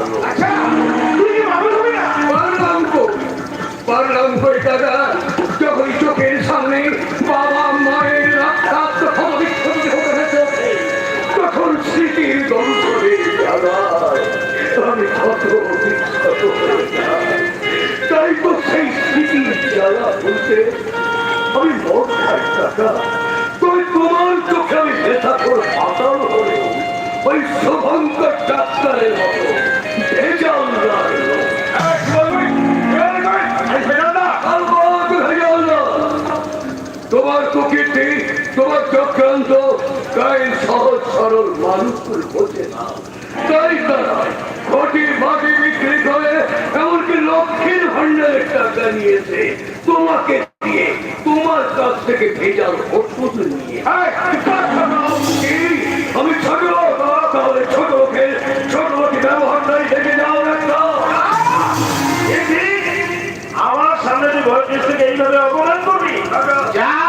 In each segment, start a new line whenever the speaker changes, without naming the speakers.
পারল
আচ্ছা না
পারলাম কই দাদা যখন চোখের সামনে বাবা মায়ের রক্তাক্ত ক্ষমবিক্ষতি হতে তখন স্মৃতির দংশনে দাদা আমি কত। তাই তো সেই স্মৃতির জ্বালা বলতে আমি খাই দাদা তুই তোমার চোখে আমি ব্যথা করে পাতাল হলেও ওই শুভঙ্কর ডাক্তারের মতো তোমার কুকিরটি তোমার চক্রান্ত তাই সহজ সরল মানুষগুলো বোঝে না। তাই তারা ঘটি বাটি বিক্রি করে এমনকি লক্ষ্মীর ভান্ডারের টাকা নিয়েছে তোমাকে দিয়ে তোমার কাছ থেকে ভেজাল ওষুধ নিয়ে। আমি ছোট তাহলে ছোট লোকের ছোট লোকের দেখে যাও একটা।
আমার সামনে তুই বয়োজ্যেষ্ঠ থেকে এইভাবে অপমান করবি? যা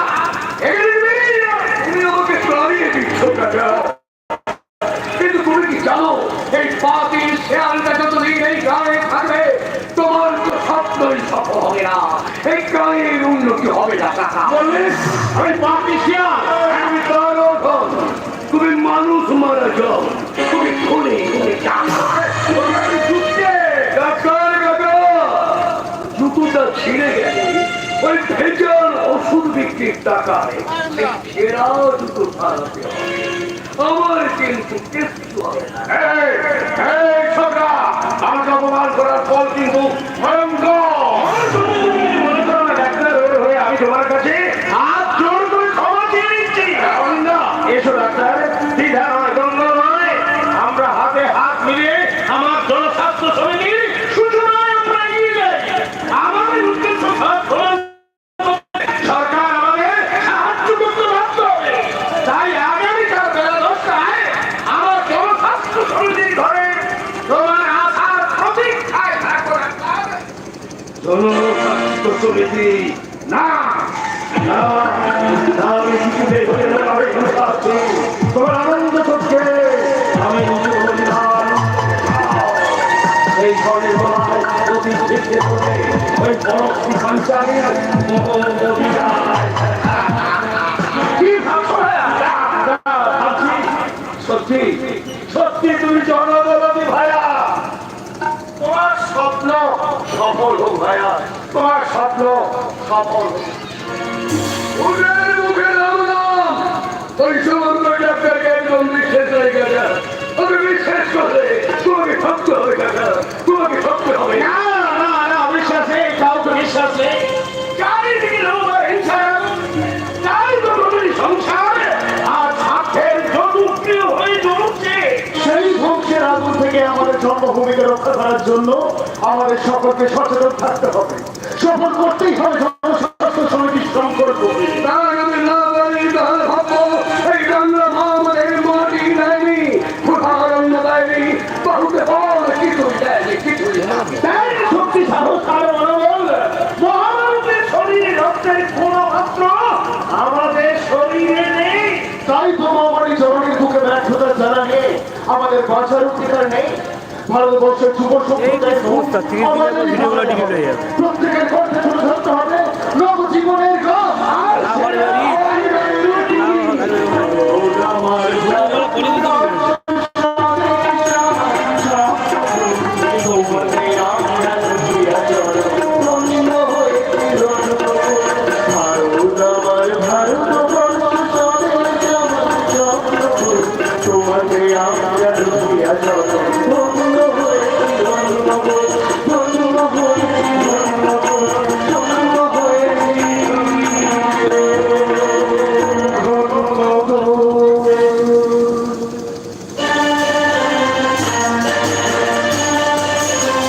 জানো এই পাতির শেয়ালটা যতদিন এই গায়ে থাকবে তোমার তো স্বপ্নই সফল হবে না। এই গায়ের উন্নতি হবে না কাকা।
বললি? আমি পাপি শিয়াল
আমি তার। তুমি মানুষ মারা যাও। তুমি খুনি তুমি জুতোটা ছিঁড়ে গেছে। ওই ভেজাল ওষুধ বিক্রির টাকায়। জুতো হবে। আমার কিন্তু কিচ্ছু হবে না
আমাকে অপমান করার ফল কিন্তু আমি তোমার কাছে হাত জোর করে ক্ষমা চেয়ে নিচ্ছি এসো ডাক্তার। দ্বিধা নয় দ্বন্দ্ব নয় আমরা হাতে হাত মিলিয়ে আমার জনস্বাস্থ্য সমিতির সূচনায় আমরা এগিয়ে যাই আমাদের উদ্দেশ্য সাফল্য সরকার আমাদের সাহায্য করতে বাধ্য হবে তাই আগামীকাল বেলা দশটায় আমার জনস্বাস্থ্য সমিতির ঘরে তোমার আসার প্রতীক্ষায় থাকো ডাক্তার।
সমিতি
না আমি আসছি। তোমার আনন্দ চোখে আমি এই স্বর্ণের গলায় অতি ছিটকে ওই পরবর্তী সঞ্চারের স্বপ্ন সফল হোক ভাইয়া। তোমার স্বপ্ন সফল হোক।
মুখে নাম নাম। ওই সমস্ত ডাক্তারকে একদম বিশ্বাস হয়ে গেছে। ওকে বিশ্বাস করলে তোমাকে ভাবতে হবে কাকা
জন্মভূমিকে রক্ষা করার জন্য আমাদের সকলকে সচেতন থাকতে হবে। সফল করতেই হবে জনস্বাস্থ্য সমিতি শ্রম করব। শক্তি সাহস আর মনোবল শরীরে রক্তের কোন মাত্র আমাদের শরীরে নেই। তাই তো মহামারী জননীর বুকে ব্যর্থতা জানালে আমাদের বাঁচার অধিকার নেই। ভারতবর্ষের যুব
সম্প্রদায়।
প্রত্যেকের কণ্ঠে তুলে ধরতে হবে